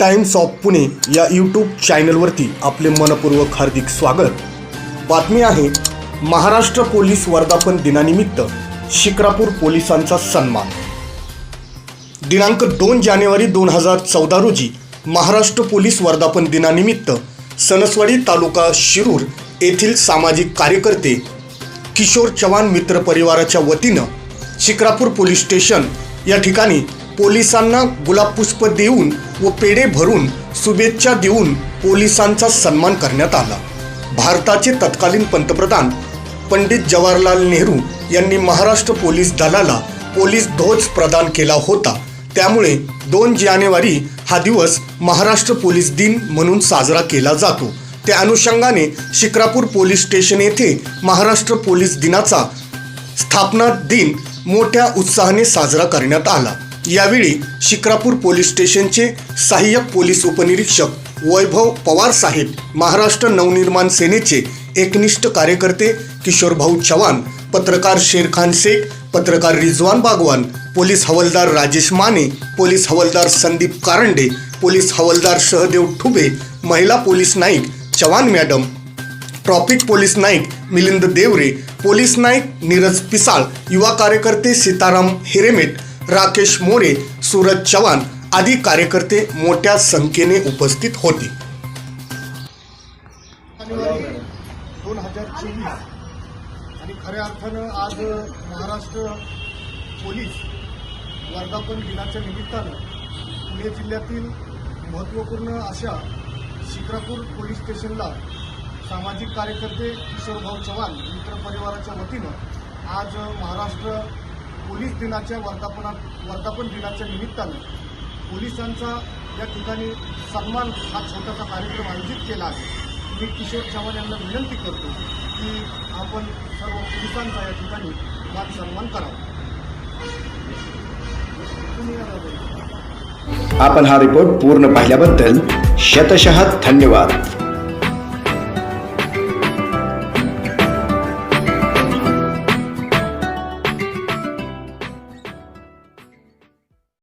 Times of Pune या YouTube चॅनलवरती आपले मनपूर्वक हार्दिक स्वागत. बातमी आहे महाराष्ट्र पोलीस वर्धापन दिनानिमित्त शिक्रापूर पोलिसांचा सन्मान. दिनांक दोन जानेवारी दोन हजार चौदा रोजी महाराष्ट्र पोलीस वर्धापन दिनानिमित्त सणसवाडी तालुका शिरूर येथील सामाजिक कार्यकर्ते किशोर चव्हाण मित्र परिवाराच्या वतीनं शिक्रापूर पोलीस स्टेशन या ठिकाणी पोलिसांना गुलाबपुष्प देऊन व पेढे भरून शुभेच्छा देऊन पोलिसांचा सन्मान करण्यात आला. भारताचे तत्कालीन पंतप्रधान पंडित जवाहरलाल नेहरू यांनी महाराष्ट्र पोलीस दलाला पोलीस ध्वज प्रदान केला होता. त्यामुळे दोन जानेवारी हा दिवस महाराष्ट्र पोलीस दिन म्हणून साजरा केला जातो. त्या अनुषंगाने शिक्रापूर पोलीस स्टेशन येथे महाराष्ट्र पोलीस दिनाचा स्थापना दिन मोठ्या उत्साहाने साजरा करण्यात आला. यावेळी शिक्रापूर पोलीस स्टेशनचे सहाय्यक पोलीस उपनिरीक्षक वैभव पवार साहेब महाराष्ट्र नवनिर्माण सेनेचे एकनिष्ठ कार्यकर्ते किशोरभाऊ चव्हाण पत्रकार शेरखान शेख पत्रकार रिजवान बागवान पोलीस हवालदार राजेश माने पोलीस हवालदार संदीप कारंडे पोलीस हवालदार सहदेव ठुबे महिला police Naik Chavan madam traffic police Naik Milind Deore police नाईक नीरज पिसाळ युवा कार्यकर्ते सीताराम हिरेमेट राकेश मोरे सूरज चव्हाण आदी कार्यकर्ते मोठ्या संख्येने उपस्थित होते. दोन हजार चोवीस. आणि खऱ्या अर्थानं आज महाराष्ट्र पोलीस वर्धापन दिनाच्या निमित्तानं पुणे जिल्ह्यातील महत्त्वपूर्ण अशा शिक्रापूर पोलीस स्टेशनला सामाजिक कार्यकर्ते किशोरभाऊ चव्हाण मित्र परिवाराच्या वतीनं आज महाराष्ट्र पोलीस दिनाच्या वर्धापना वर्धापन दिनाच्या निमित्तानं पोलिसांचा या ठिकाणी सन्मान हा छोटासा कार्यक्रम आयोजित केला आहे. मी किशोर चव्हाण यांना विनंती करतो की आपण सर्व पोलिसांचा या ठिकाणी मान सन्मान करावा. आपण हा रिपोर्ट पूर्ण पाहिल्याबद्दल शतशः धन्यवाद.